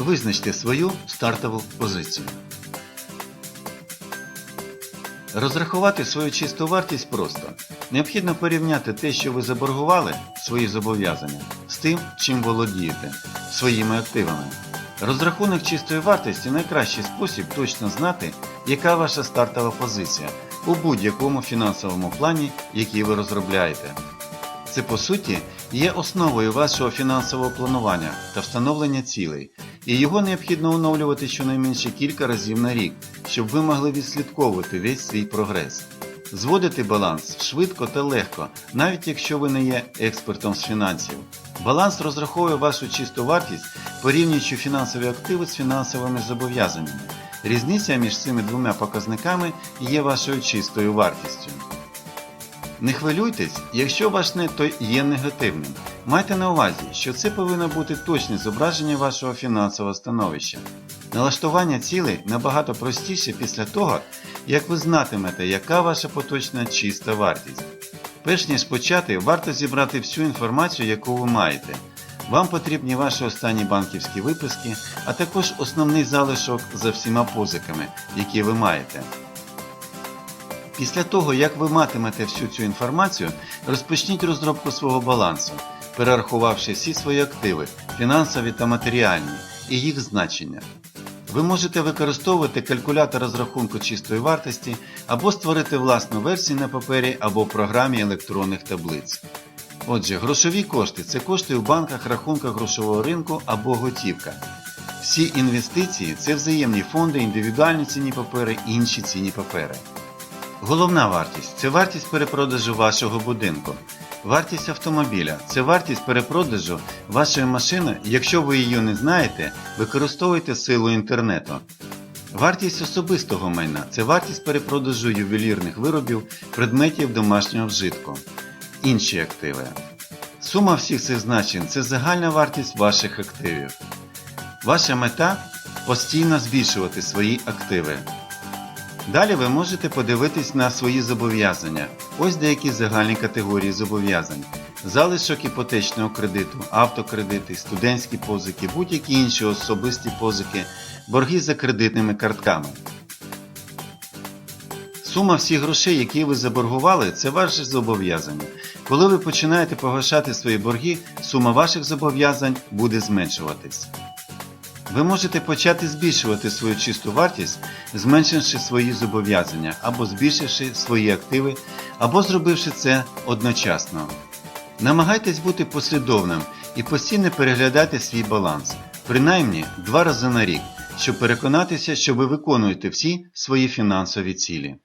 Визначте свою стартову позицію. Розрахувати свою чисту вартість просто. Необхідно порівняти те, що ви заборгували, свої зобов'язання, з тим, чим володієте, своїми активами. Розрахунок чистої вартості найкращий спосіб точно знати, яка ваша стартова позиція у будь-якому фінансовому плані, який ви розробляєте. Це по суті є основою вашого фінансового планування та встановлення цілей, і його необхідно оновлювати щонайменше кілька разів на рік, щоб ви могли відслідковувати весь свій прогрес. Зводити баланс швидко та легко, навіть якщо ви не є експертом з фінансів. Баланс розраховує вашу чисту вартість, порівнюючи фінансові активи з фінансовими зобов'язаннями. Різниця між цими двома показниками є вашою чистою вартістю. Не хвилюйтесь, якщо ваш нетто є негативним. Майте на увазі, що це повинно бути точне зображення вашого фінансового становища. Налаштування цілей набагато простіше після того, як ви знатимете, яка ваша поточна чиста вартість. Перш ніж почати, варто зібрати всю інформацію, яку ви маєте. Вам потрібні ваші останні банківські виписки, а також основний залишок за всіма позиками, які ви маєте. Після того, як ви матимете всю цю інформацію, розпочніть розробку свого балансу, перерахувавши всі свої активи, фінансові та матеріальні, і їх значення. Ви можете використовувати калькулятор розрахунку чистої вартості або створити власну версію на папері або в програмі електронних таблиць. Отже, грошові кошти це кошти у банках, рахунках грошового ринку або готівка. Всі інвестиції це взаємні фонди, індивідуальні цінні папери, інші цінні папери. Головна вартість це вартість перепродажу вашого будинку. Вартість автомобіля це вартість перепродажу вашої машини, якщо ви її не знаєте, використовуйте силу інтернету. Вартість особистого майна це вартість перепродажу ювелірних виробів, предметів домашнього вжитку. Інші активи. Сума всіх цих значень це загальна вартість ваших активів. Ваша мета постійно збільшувати свої активи. Далі ви можете подивитись на свої зобов'язання. Ось деякі загальні категорії зобов'язань. Залишок іпотечного кредиту, автокредити, студентські позики, будь-які інші особисті позики, борги за кредитними картками. Сума всіх грошей, які ви заборгували, це ваші зобов'язання. Коли ви починаєте погашати свої борги, сума ваших зобов'язань буде зменшуватись. Ви можете почати збільшувати свою чисту вартість, зменшивши свої зобов'язання, або збільшивши свої активи, або зробивши це одночасно. Намагайтесь бути послідовним і постійно переглядати свій баланс, принаймні два рази на рік, щоб переконатися, що ви виконуєте всі свої фінансові цілі.